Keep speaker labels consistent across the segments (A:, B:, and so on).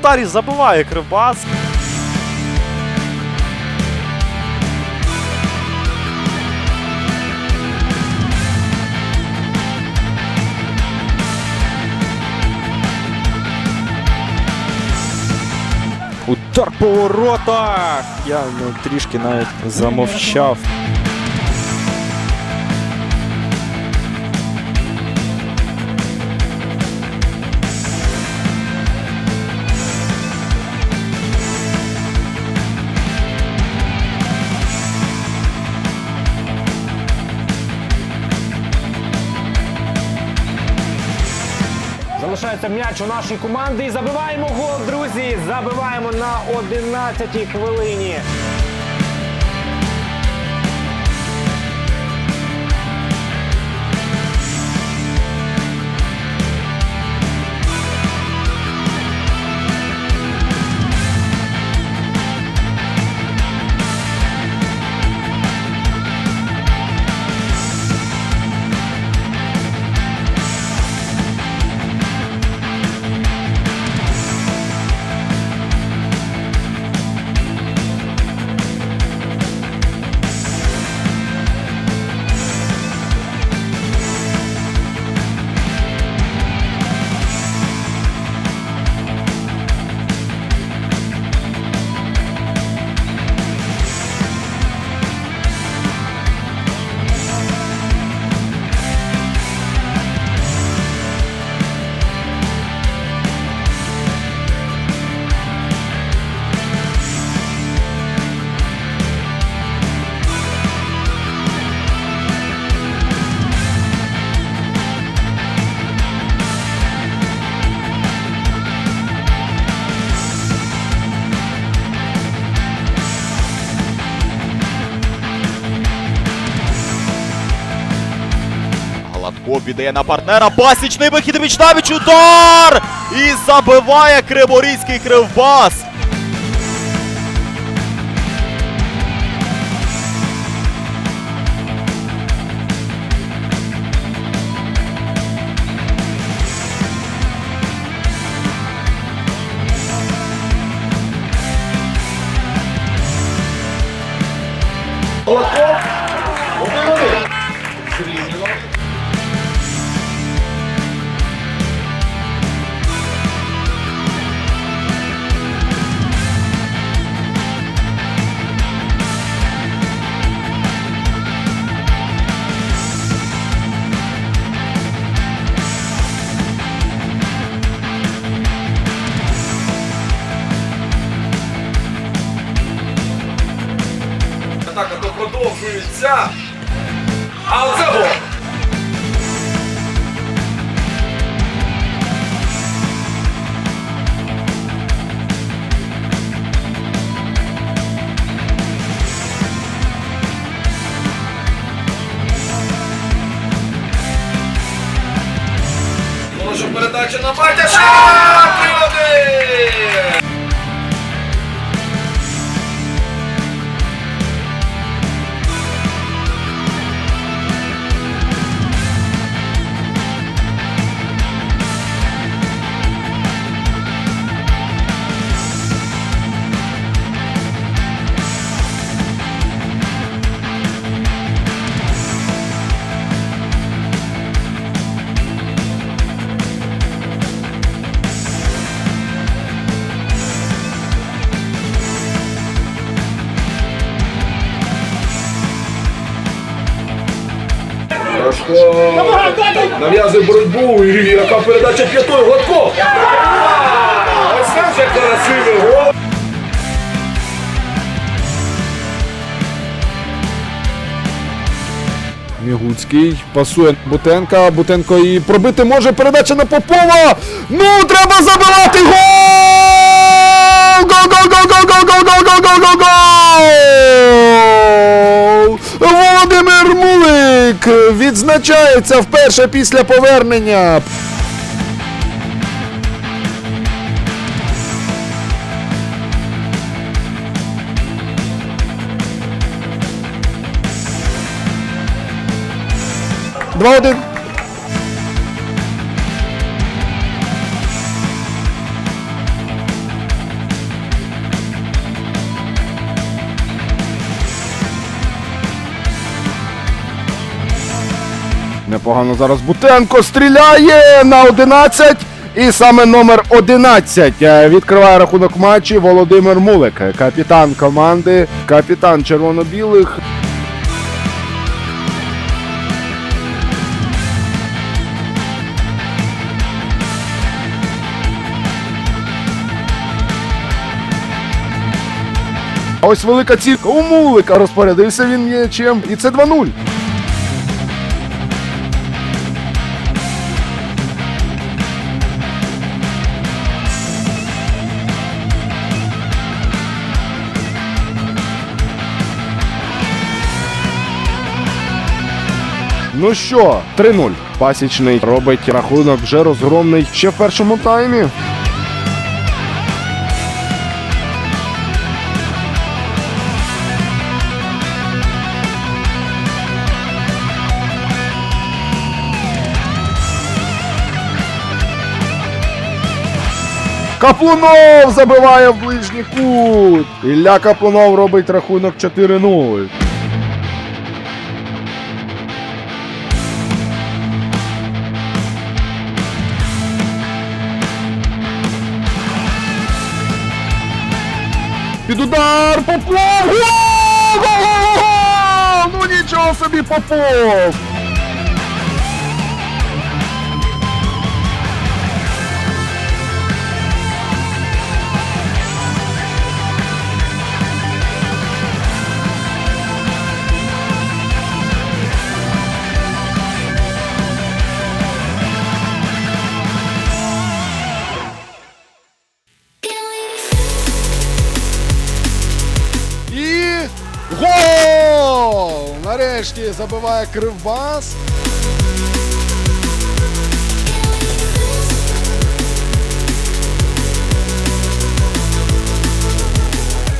A: Кривбас атакує удар і забиває Кривбас.
B: Удар по воротах! Я ну, трішки навіть замовчав.
C: Залишається м'яч у нашій команди І забиваємо гол, друзі. Забиваємо на 11-й хвилині.
A: Віддає на партнера. Пасічний вихід Вічнавіч. Удар! І забиває Криворізький Кривбас.
D: Атака кільця. Але. Передача на Батяша! Сашко нав'язує боротьбу і яка передача п'ятою Гладко. Ось це вже красивий гол.
B: Мігуцький пасує Бутенка. Бутенко і пробити може. Передача на Попова. Ну, треба забивати! Гол, відзначається вперше після повернення. Два один. Непогано зараз Бутенко стріляє на 11. І саме номер 11 е, відкриває рахунок матчі Володимир Мулик, капітан команди, капітан червоно-білих. Ось велика цілька у Мулика розпорядився він м'ячем. І це 2-0. Ну що, 3-0. Пасічний робить рахунок вже розгромний ще в першому таймі. Каплунов забиває в ближній кут. Ілля Каплунов робить рахунок 4-0. Під удар Попов! Гол! Ну нічого собі Попов! Нарешті забиває Кривбас.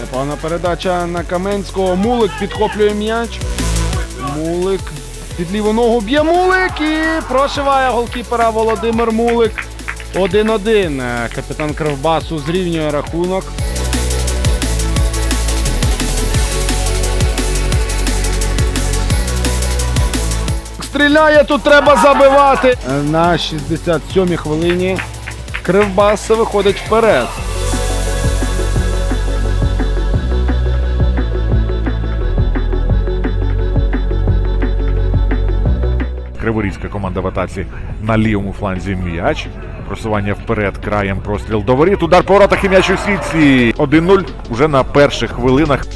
B: Непогана передача на Каменського. Мулик підхоплює м'яч. Мулик під ліву ногу б'є Мулик і прошиває голкіпера Володимир Мулик. 1-1. Е, Капітан Кривбасу зрівнює рахунок. Стріляє, тут треба забивати. На 67-й хвилині Кривбас виходить вперед.
E: Криворізька команда в атаці на лівому фланзі м'яч. Просування вперед, краєм простріл до воріт. Удар по воротах і м'яч у сітці. 1-0 уже на перших хвилинах.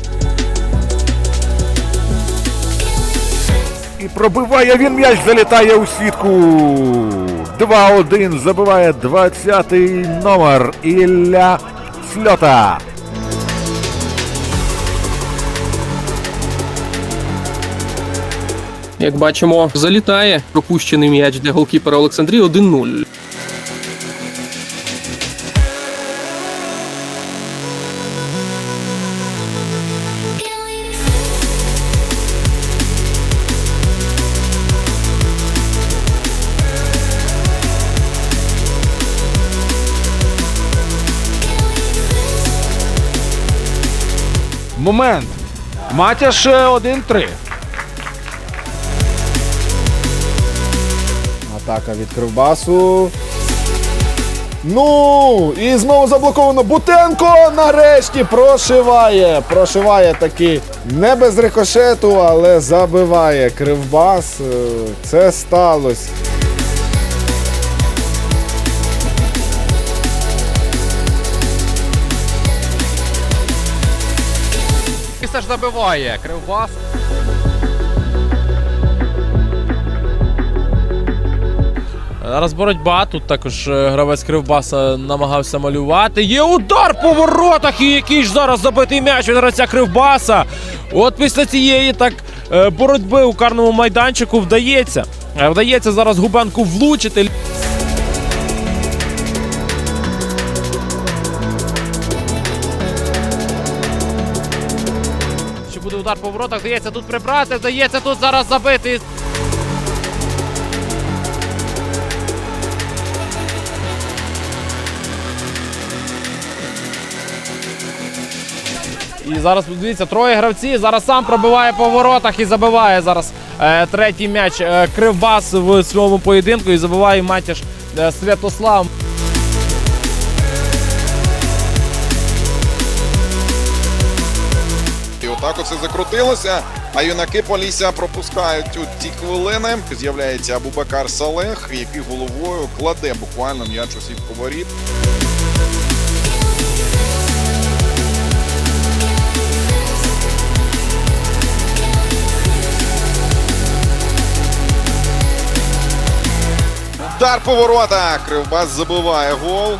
E: І пробиває він м'яч, залітає у сітку. 2-1 забиває 20-й номер Ілля Сльота.
F: Як бачимо, залітає пропущений м'яч для голкіпера Олександрії 1-0.
B: Момент. Матяш 1-3. Атака від Кривбасу. Ну, і знову заблоковано. Бутенко нарешті прошиває. Прошиває таки не без рикошету, але забиває Кривбас. Е, Це сталося.
A: Все ж забиває Кривбас.
G: Зараз боротьба. Тут також е, гравець Кривбаса намагався малювати. Є удар по воротах. І який ж зараз забитий м'яч від гравця Кривбаса. От після цієї так е, боротьби у карному майданчику вдається. Е, Вдається зараз Губенку влучити. Удар по воротах, вдається тут прибрати, вдається тут зараз забити. І зараз дивіться, троє гравці. Зараз сам пробиває по воротах і забиває зараз е, третій м'яч е, Кривбас в своєму поєдинку і забиває матіш е, Святослав.
H: І отак оце закрутилося. А юнаки Полісся пропускають у ці хвилини. З'являється Абубакар Салех, який головою кладе буквально м'яч у сітку воріт. Удар по воротах. Кривбас забиває гол.